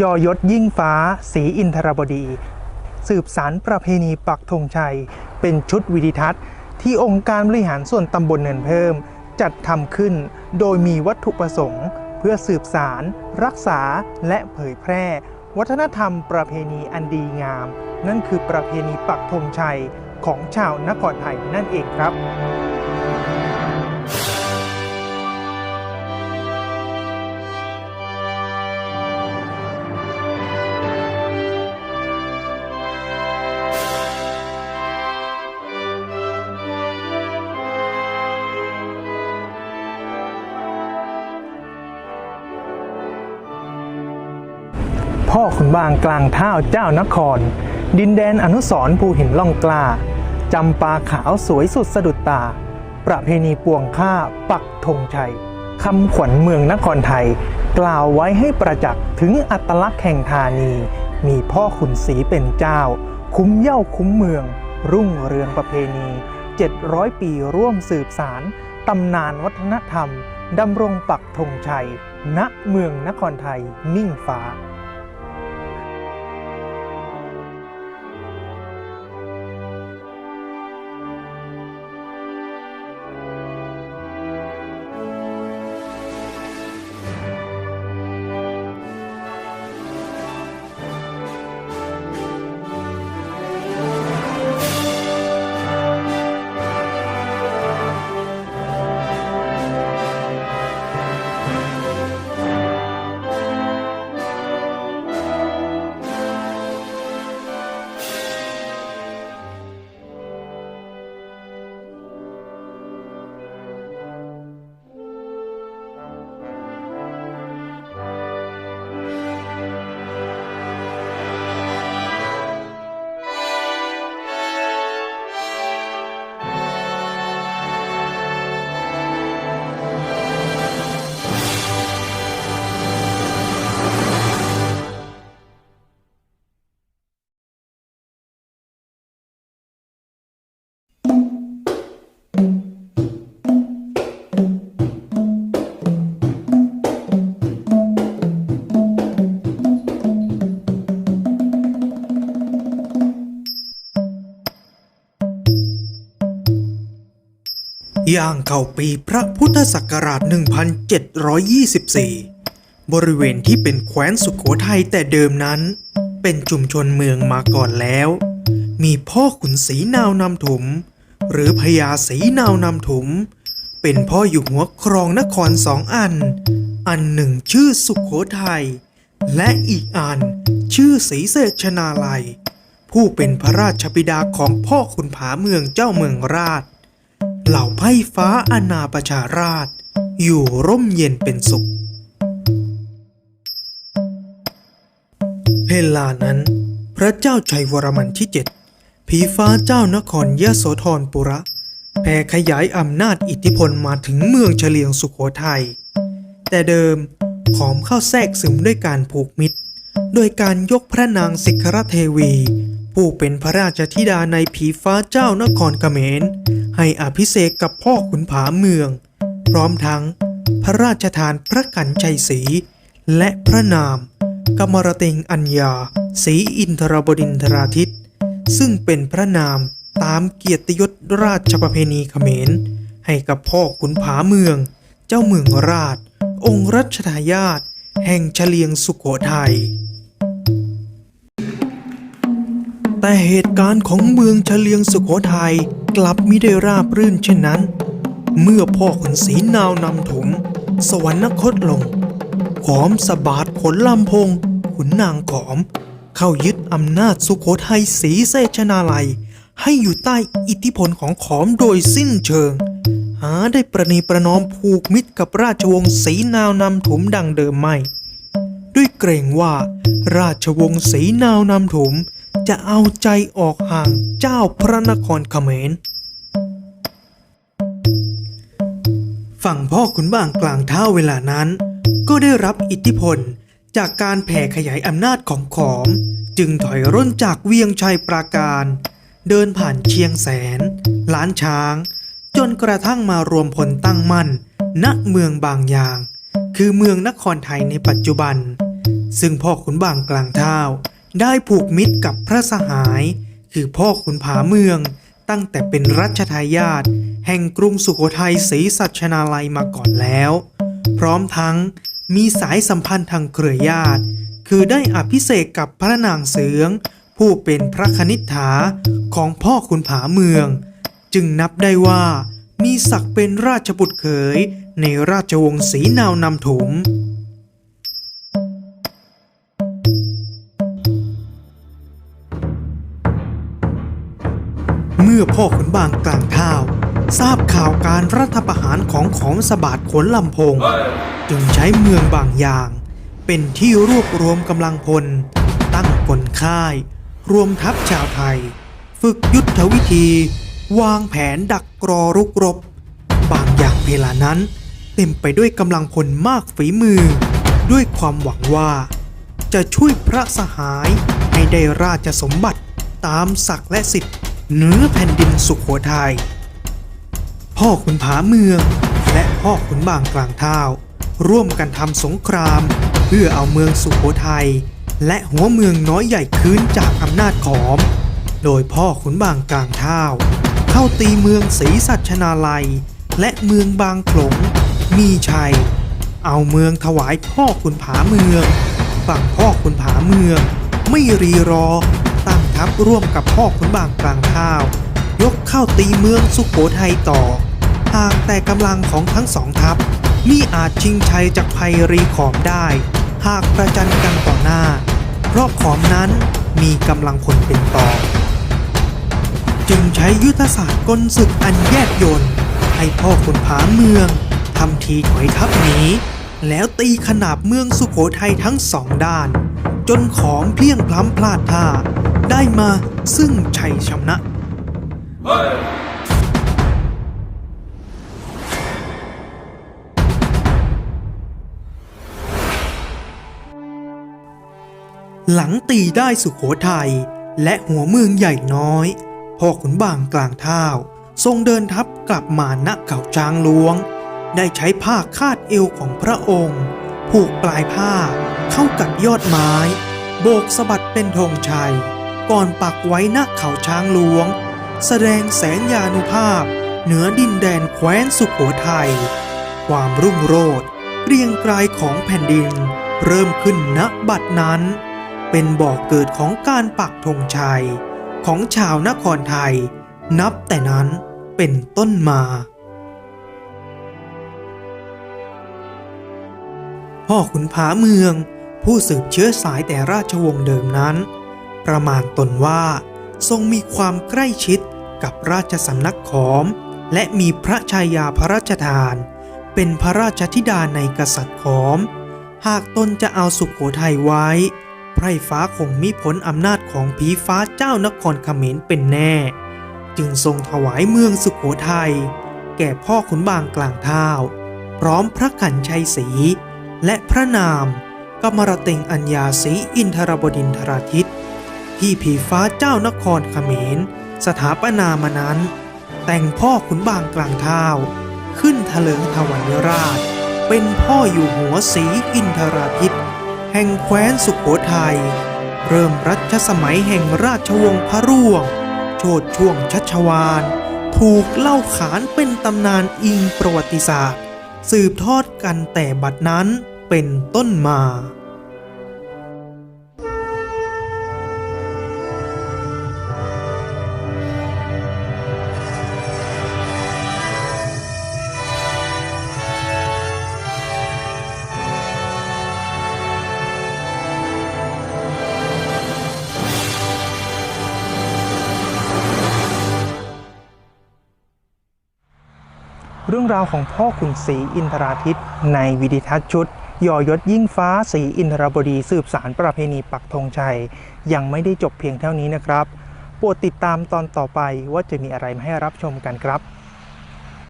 ยอยศยิ่งฟ้าศรีอินทรบดี สืบสารประเพณีปักธงชัย เป็นชุดวิดิทัศน์ ที่องค์การบริหารส่วนตำบลเนินเพิ่ม จัดทำขึ้นโดยมีวัตถุประสงค์ เพื่อสืบสาร รักษาและเผยแพร่ วัฒนธรรมประเพณีอันดีงาม นั่นคือประเพณีปักธงชัยของชาวนครไทยนั่นเองครับ พ่อขุนบางกลางท่าวเจ้านคร ดินแดนอนุสรภูหินล่องกล้าจำปาขาวสวยสุดสะดุดตา ประเพณีปวงข้าปักธงชัยคำขวัญเมืองนครไทย กล่าวไว้ให้ประจักษ์ถึงอัตลักษณ์แห่งธานี มีพ่อขุนศรีเป็นเจ้า คุ้มเย่าคุ้มเมือง รุ่งเรืองประเพณี 700 ปีร่วมสืบสารตำนานวัฒนธรรมดำรงปักธงชัย ณเมืองนครไทยมิ่งฟ้า ย่างเข้าปีพระพุทธศักราช 1724 บริเวณที่เป็นแคว้นสุขโขทัยแต่เดิมนั้น เป็นชุมชนเมืองมาก่อนแล้ว มีพ่อขุนศรีนาวนำถม หรือพญาศรีนาวนำถม เป็นพ่ออยู่หัวครองนครสองอัน อันหนึ่งชื่อสุขโขทัยและอีกอันชื่อศรีเสชนาลัย ผู้เป็นพระราชบิดาของพ่อขุนผาเมืองเจ้าเมืองราช เหล่าไพ่ฟ้าอาณาประชาราช อยู่ร่มเย็นเป็นสุขเวลานั้น พระเจ้าชัยวรมันที่เจ็ดผีฟ้าเจ้านครยโสธรปุระ แผ่ขยายอำนาจอิทธิพลมาถึงเมืองเฉลียงสุขโขทัย แต่เดิมขอมเข้าแทรกซึมด้วยการผูกมิตร โดยการยกพระนางสิกขรเทวี ผู้เป็นพระราชธิดาในผีฟ้าเจ้านครเขมร ให้อภิเษกกับพ่อขุนผาเมือง พร้อมทั้งพระราชทานพระกันชัยศรีและพระนาม กมรเตงอัญญาศรีอินทรบดินทราทิต ซึ่งเป็นพระนามตามเกียรติยศราชประเพณีเขมร ให้กับพ่อขุนผาเมือง เจ้าเมืองราช องค์รัชทายาทแห่งเฉลียงสุขโขทัยแต่เหตุการณ์ของเมืองเฉลียงสุโขทัย กลับมิได้ราบรื่นเช่นนั้น เมื่อพ่อขุนศรีนาวนำถมสวรรคตลง ขอมสะบาดขนลำพง ขุนนางขอม เข้ายึดอำนาจสุโขทัยศรีเสชนาลัย ให้อยู่ใต้อิทธิพลของขอมโดยสิ้นเชิง หาได้ประนีประนอมผูกมิตรกับราชวงศ์ศรีนาวนำถุมดังเดิมไม่ ด้วยเกรงว่าราชวงศ์ศรีนาวนำถุม จะเอาใจออกห่างเจ้าพระนครเขมร ฝั่งพ่อขุนบางกลางเท้าเวลานั้น ก็ได้รับอิทธิพลจากการแผ่ขยายอำนาจของขอม จึงถอยร่นจากเวียงชัยปราการ เดินผ่านเชียงแสน ล้านช้าง จนกระทั่งมารวมพลตั้งมั่น ณเมืองบางยาง คือเมืองนครไทยในปัจจุบัน ซึ่งพ่อขุนบางกลางเท้า ได้ผูกมิตรกับพระสหาย คือพ่อขุนผาเมือง ตั้งแต่เป็นรัชทายาทแห่งกรุงสุโขทัยศรีสัชนาลัยมาก่อนแล้ว พร้อมทั้งมีสายสัมพันธ์ทางเครือญาติ คือได้อภิเษกกับพระนางเสือง ผู้เป็นพระคณิษฐาของพ่อขุนผาเมือง จึงนับได้ว่ามีศักดิ์เป็นราชบุตรเขยในราชวงศ์ศรีนาวนำถม พ่อขุนบางกลางท้าวทราบข่าวการรัฐประหารของของสบาดขนลำพง จึงใช้เมืองบางอย่าง เป็นที่รวบรวมกำลังพล ตั้งกลค่าย รวมทัพชาวไทย ฝึกยุทธวิธี วางแผนดักกรอรุกรบ บางอย่างเวลานั้น เต็มไปด้วยกำลังพลมากฝีมือ ด้วยความหวังว่า จะช่วยพระสหายให้ได้ราชสมบัติตามศักดิ์และสิทธิ์ เหนือแผ่นดินสุขโขทยัยพ่อขุนผาเมือง และพ่อขุนบางกลางเท้าร่วมกันทำสงคราม เพื่อเอาเมืองสุขโขทัยและหัวเมืองน้อยใหญ่คืนจากอำนาจขอม โดยพ่อขุนบางกลางเท้าเข้าตีเมืองศรีสัชนาลัย และเมืองบางขลง มีชัย เอาเมืองถวายพ่อขุนผาเมือง ฝั่งพ่อขุนผาเมือง ไม่รีรอ ทัพร่วมกับพ่อขุนบางกลางเท้าว ยกเข้าตีเมืองสุขโขทัยต่อ หากแต่กำลังของทั้งสองทัพมิอาจชิงชัยจากภัยรีขอมได้ หากประจันกันต่อหน้า เพราะขอมนั้นมีกำลังคนเป็นต่อ จึงใช้ยุทธศาสตร์กลศึกอันแยบยนต์ให้พ่อขุนผาเมืองทำทีถอยทัพหนีแล้วตีขนาบเมืองสุโขทัยทั้งสองด้าน จนขอมเพลียงพล้ำพลาดท่า ได้มาซึ่งชัยชนะ หลังตีได้สุขโขทัยและหัวเมืองใหญ่น้อยพ่อขุนบางกลางเท้าทรงเดินทัพกลับมาณเขาช้างหลวง ได้ใช้ผ้าคาดเอวของพระองค์ ผูกปลายผ้าเข้ากับยอดไม้ โบกสะบัดเป็นธงชัย ก่อนปักไว้ณเขาช้างหลวง แสดงแสงยานุภาพ เหนือดินแดนแคว้นสุขโขทัยความรุ่งโรจน์เกรียงไกรของแผ่นดิน เริ่มขึ้นณบัดนั้น เป็นบ่อกเกิดของการปักธงชัย ของชาวนครไทย นับแต่นั้นเป็นต้นมาพ่อขุนผาเมือง ผู้สืบเชื้อสายแต่ราชวงศ์เดิมนั้น ประมาณตนว่า ทรงมีความใกล้ชิดกับราชสำนักขอม และมีพระชายาพระราชทาน เป็นพระราชธิดาในกษัตริย์ขอม หากตนจะเอาสุขโขทัยไว้ ไพร่ฟ้าคงมีผลอำนาจของผีฟ้าเจ้านครเขมรเป็นแน่ จึงทรงถวายเมืองสุขโขทัยแก่พ่อขุนบางกลางเท้าพร้อมพระขันชัยศรีและพระนามกมรเต็งอัญญาศรีอินทรบดินทราทิต ที่ผีฟ้าเจ้านครเขมร สถาปนามานั้น แต่งพ่อขุนบางกลางเท้าขึ้นทะเลิงถวายราช เป็นพ่ออยู่หัวศรีอินทราทิต แห่งแคว้นสุขโขทัยเริ่มรัชสมัยแห่งราชวงศ์พระร่วง โชดช่วงชัชวาล ถูกเล่าขานเป็นตำนานอิงประวัติศาสตร์ สืบทอดกันแต่บัดนั้นเป็นต้นมา เรื่องราวของพ่อขุนศรีอินทราทิตย์ในวิดิทัศน์ชุดยอยศยิ่งฟ้าศรีอินทรบดีสืบสารประเพณีปักธงชัย ยังไม่ได้จบเพียงเท่านี้นะครับ โปรดติดตามตอนต่อไปว่าจะมีอะไรมาให้รับชมกันครับ